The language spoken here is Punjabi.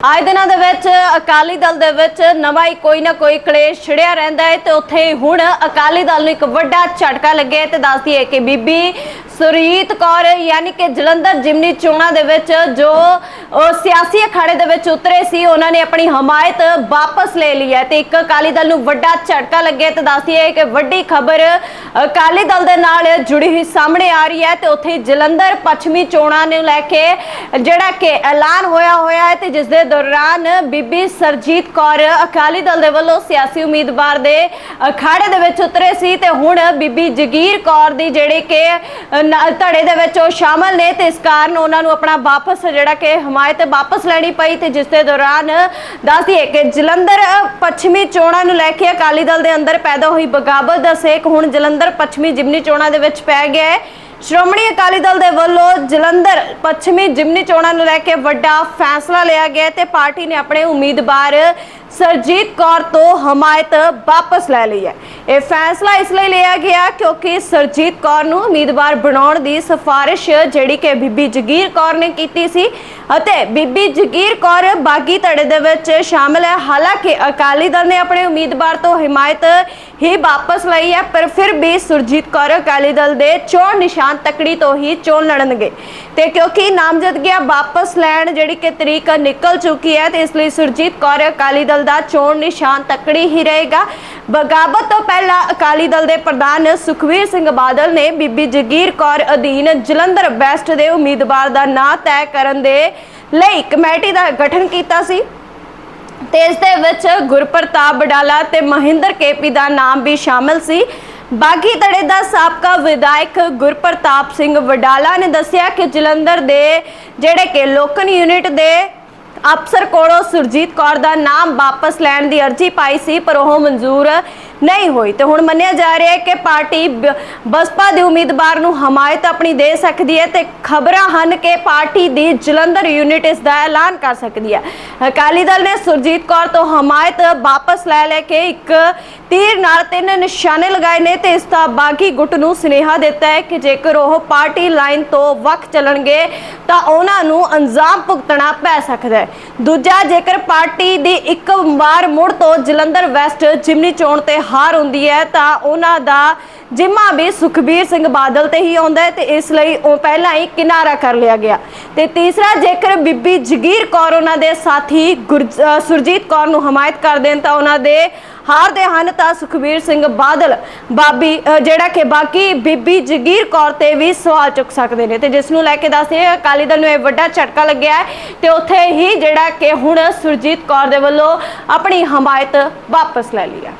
ਆਏ ਦਿਨਾਂ ਦੇ ਵਿੱਚ ਅਕਾਲੀ ਦਲ ਦੇ ਵਿੱਚ ਨਵਾਂ ਹੀ ਕੋਈ ਨਾ ਕੋਈ ਕਲੇਸ਼ ਛਿੜਿਆ ਰਹਿੰਦਾ ਹੈ ਤੇ ਉੱਥੇ ਹੁਣ ਅਕਾਲੀ ਦਲ ਨੂੰ ਇੱਕ ਵੱਡਾ ਝਟਕਾ ਲੱਗਿਆ ਤੇ ਦੱਸਦੀ ਹੈ ਕਿ ਬੀਬੀ ਸੁਰੀਤ ਕੌਰ, ਯਾਨੀ ਕਿ ਜਲੰਧਰ ਜਿਮਨੀ ਚੋਣਾਂ ਦੇ ਵਿੱਚ ਜੋ ਉਹ ਸਿਆਸੀ ਅਖਾੜੇ ਦੇ ਵਿੱਚ ਉਤਰੇ ਸੀ, ਉਹਨਾਂ ਨੇ ਆਪਣੀ ਹਮਾਇਤ ਵਾਪਸ ਲੈ ਲਈ ਹੈ। ਤੇ ਇੱਕ ਅਕਾਲੀ ਦਲ ਨੂੰ ਵੱਡਾ ਝਟਕਾ ਲੱਗਿਆ ਤੇ ਦੱਸਦੀ ਹੈ ਕਿ ਵੱਡੀ ਖਬਰ ਅਕਾਲੀ ਦਲ ਦੇ ਨਾਲ ਜੁੜੀ ਹੋਈ ਸਾਹਮਣੇ ਆ ਰਹੀ ਹੈ ਤੇ ਉੱਥੇ ਜਲੰਧਰ ਪੱਛਮੀ ਚੋਣਾਂ ਨੂੰ ਲੈ ਕੇ ਜਿਹੜਾ ਕਿ ਐਲਾਨ ਹੋਇਆ ਹੋਇਆ ਹੈ ਤੇ ਜਿਸ ਦੇ ਦੌਰਾਨ ਬੀਬੀ ਸਰਜੀਤ ਕੌਰ ਅਕਾਲੀ ਦਲ ਦੇ ਵੱਲੋਂ ਸਿਆਸੀ ਉਮੀਦਵਾਰ ਦੇ ਅਖਾੜੇ ਦੇ ਵਿੱਚ ਉਤਰੇ ਸੀ ਤੇ ਹੁਣ ਬੀਬੀ ਜਗੀਰ ਕੌਰ ਦੀ ਜਿਹੜੇ ਕਿ ਧੜੇ ਦੇ ਵਿੱਚ ਉਹ ਸ਼ਾਮਲ ਨੇ ਤੇ ਇਸ ਕਾਰਨ ਉਹਨਾਂ ਨੂੰ ਆਪਣਾ ਵਾਪਸ ਜਿਹੜਾ ਕਿ ਹਮਾਇਤ ਵਾਪਸ ਲੈਣੀ ਪਈ ਤੇ ਜਿਸ ਦੇ ਦੌਰਾਨ ਦੱਸਦੀ ਹੈ ਕਿ ਜਲੰਧਰ ਪੱਛਮੀ ਚੋਣਾਂ ਨੂੰ ਲੈ ਕੇ ਅਕਾਲੀ ਦਲ ਦੇ ਅੰਦਰ ਪੈਦਾ ਹੋਈ ਬਗਾਵਤ ਦਾ ਸੇਕ ਹੁਣ ਜਲੰਧਰ, ਪੱਛਮੀ ਜਿਮਨੀ ਚੋਣਾਂ ਦੇ ਵਿੱਚ ਪੈ ਗਿਆ ਹੈ। ਸ਼੍ਰੋਮਣੀ ਅਕਾਲੀ ਦਲ ਦੇ ਵੱਲੋਂ ਜਲੰਧਰ ਪੱਛਮੀ ਜਿਮਨੀ ਚੋਣਾਂ ਨੂੰ ਲੈ ਕੇ ਵੱਡਾ ਫੈਸਲਾ ਲਿਆ ਗਿਆ ਤੇ ਪਾਰਟੀ ਨੇ ਆਪਣੇ ਉਮੀਦਵਾਰ ਸਰਜੀਤ ਕੌਰ ਤੋਂ ਹਮਾਇਤ ਵਾਪਸ ਲੈ ਲਈ ਹੈ। ਇਹ ਫੈਸਲਾ ਇਸ ਲਈ ਲਿਆ ਗਿਆ ਕਿਉਂਕਿ ਸਰਜੀਤ ਕੌਰ ਨੂੰ ਉਮੀਦਵਾਰ ਬਣਾਉਣ ਦੀ ਸਿਫਾਰਿਸ਼ ਜਿਹੜੀ ਕਿ ਬੀਬੀ ਜਗੀਰ ਕੌਰ ਨੇ ਕੀਤੀ ਸੀ ਅਤੇ ਬੀਬੀ ਜਗੀਰ ਕੌਰ ਬਾਗੀ ਧੜੇ ਦੇ ਵਿੱਚ ਸ਼ਾਮਲ ਹੈ। ਹਾਲਾਂਕਿ ਅਕਾਲੀ ਦਲ ਨੇ ਆਪਣੇ ਉਮੀਦਵਾਰ ਤੋਂ ਹਮਾਇਤ ਹੀ ਵਾਪਸ ਲਈ ਹੈ, ਪਰ ਫਿਰ ਵੀ ਸੁਰਜੀਤ ਕੌਰ ਅਕਾਲੀ ਦਲ ਦੇ ਚੋਣ ਨਿਸ਼ਾਨ ਤਕੜੀ ਤੋਂ ਹੀ ਚੋਣ ਲੜਨਗੇ। ਤੇ ਕਿਉਂਕਿ ਨਾਮਜ਼ਦਗੀਆਂ ਵਾਪਸ ਲੈਣ ਜਿਹੜੀ ਕਿ ਤਰੀਕ ਨਿਕਲ ਚੁੱਕੀ ਹੈ, ਤੇ ਇਸ ਲਈ ਸੁਰਜੀਤ ਕੌਰ ਅਕਾਲੀ ਦਲ ਦਾ ਚੋਣ ਨਿਸ਼ਾਨ ਤਕੜੀ ਹੀ ਰਹੇਗਾ। ਬਗਾਵਤ ਤੋਂ ਪਹਿਲਾਂ ਅਕਾਲੀ ਦਲ ਦੇ ਪ੍ਰਧਾਨ ਸੁਖਵੀਰ ਸਿੰਘ ਬਾਦਲ ਨੇ ਬੀਬੀ ਜਗੀਰ ਕੌਰ ਅਧੀਨ ਜਲੰਧਰ ਵੈਸਟ ਦੇ ਉਮੀਦਵਾਰ ਦਾ ਨਾਂ ਤੈਅ ਕਰਨ ਦੇ ਲਈ ਕਮੇਟੀ ਦਾ ਗਠਨ ਕੀਤਾ ਸੀ। ਤੇ ਇਸ ਦੇ ਵਿੱਚ ਗੁਰਪ੍ਰਤਾਪ ਬਡਾਲਾ ਤੇ ਮਹਿੰਦਰ ਕੇਪੀ ਦਾ ਨਾਮ ਵੀ ਸ਼ਾਮਲ ਸੀ। ਬਾਗੀ ਧੜੇ ਦਾ ਸਾਬਕਾ ਵਿਧਾਇਕ ਗੁਰਪ੍ਰਤਾਪ ਸਿੰਘ ਵਡਾਲਾ ਨੇ ਦੱਸਿਆ ਕਿ ਜਲੰਧਰ ਦੇ ਜਿਹੜੇ ਕਿ ਲੋਕਲ ਯੂਨਿਟ ਦੇ ਅਫਸਰ ਕੋਲੋਂ ਸੁਰਜੀਤ ਕੌਰ ਦਾ ਨਾਮ ਵਾਪਸ ਲੈਣ ਦੀ ਅਰਜ਼ੀ ਪਾਈ ਸੀ, ਪਰ ਉਹ ਮਨਜ਼ੂਰ ਨਹੀਂ ਹੋਈ ਤੇ ਹੁਣ ਮੰਨਿਆ ਜਾ ਰਿਹਾ ਹੈ ਕਿ ਪਾਰਟੀ ਬਸਪਾ ਦੇ ਉਮੀਦਵਾਰ ਨੂੰ ਹਮਾਇਤ ਆਪਣੀ ਦੇ ਸਕਦੀ ਹੈ ਤੇ ਖਬਰਾਂ ਹਨ ਕਿ ਪਾਰਟੀ ਦੀ ਜਲੰਧਰ ਯੂਨਿਟ ਇਸ ਦਾ ਐਲਾਨ ਕਰ ਸਕਦੀ ਹੈ। ਅਕਾਲੀ ਦਲ ਨੇ ਸੁਰਜੀਤ ਕੌਰ ਤੋਂ ਹਮਾਇਤ ਵਾਪਸ ਲੈ ਲੈ ਕੇ ਇੱਕ ਤੀਰ ਨਾਲ ਤਿੰਨ ਨਿਸ਼ਾਨੇ ਲਗਾਏ ਨੇ ਤੇ ਇਸ ਦਾ ਬਾਗੀ ਗੁੱਟ ਨੂੰ ਸੁਨੇਹਾ ਦਿੱਤਾ ਹੈ ਕਿ ਜੇਕਰ ਉਹ ਪਾਰਟੀ ਲਾਈਨ ਤੋਂ ਵੱਖ ਚੱਲਣਗੇ ਤਾਂ ਉਹਨਾਂ ਨੂੰ ਅੰਜਾਮ ਭੁਗਤਣਾ ਪੈ ਸਕਦਾ ਹੈ। ਦੂਜਾ, ਜੇਕਰ ਪਾਰਟੀ ਦੀ ਇੱਕ ਵਾਰ ਮੁੜ ਤੋਂ ਜਲੰਧਰ ਵੈਸਟ ਜਿਮਨੀ ਚੋਣ ਤੇ ਹਾਰ ਹੁੰਦੀ ਹੈ, ਤਾਂ ਉਹਨਾਂ ਦਾ ਜਿੰਮਾ ਵੀ ਸੁਖਬੀਰ ਸਿੰਘ ਬਾਦਲ ਤੇ ਹੀ ਆਉਂਦਾ ਹੈ ਤੇ ਇਸ ਲਈ ਉਹ ਪਹਿਲਾਂ ਹੀ ਕਿਨਾਰਾ ਕਰ ਲਿਆ ਗਿਆ। ਤੇ ਤੀਸਰਾ, ਜੇਕਰ ਬੀਬੀ ਜਗੀਰ ਕੌਰ ਉਹਨਾਂ ਦੇ ਸਾਥੀ ਗੁਰ- ਸੁਰਜੀਤ ਕੌਰ ਨੂੰ ਹਮਾਇਤ ਕਰ ਦੇਣ, ਤਾਂ ਉਹਨਾਂ ਦੇ ਹਾਰਦੇ ਹਨ, ਤਾਂ ਸੁਖਬੀਰ ਸਿੰਘ ਬਾਦਲ, ਬਾਬੀ ਜਿਹੜਾ ਕਿ ਬਾਕੀ ਬੀਬੀ ਜਗੀਰ ਕੌਰ ਤੇ ਵੀ ਸਵਾਲ ਚੁੱਕ ਸਕਦੇ ਨੇ। ਤੇ ਜਿਸ ਨੂੰ ਲੈ ਕੇ ਦੱਸਦੇ ਅਕਾਲੀ ਦਲ ਨੂੰ ਇਹ ਵੱਡਾ ਝਟਕਾ ਲੱਗਿਆ ਹੈ ਤੇ ਉੱਥੇ ਹੀ ਜਿਹੜਾ ਕਿ ਹੁਣ ਸੁਰਜੀਤ ਕੌਰ ਦੇ ਵੱਲੋਂ ਆਪਣੀ ਹਮਾਇਤ ਵਾਪਸ ਲੈ ਲਈ ਹੈ।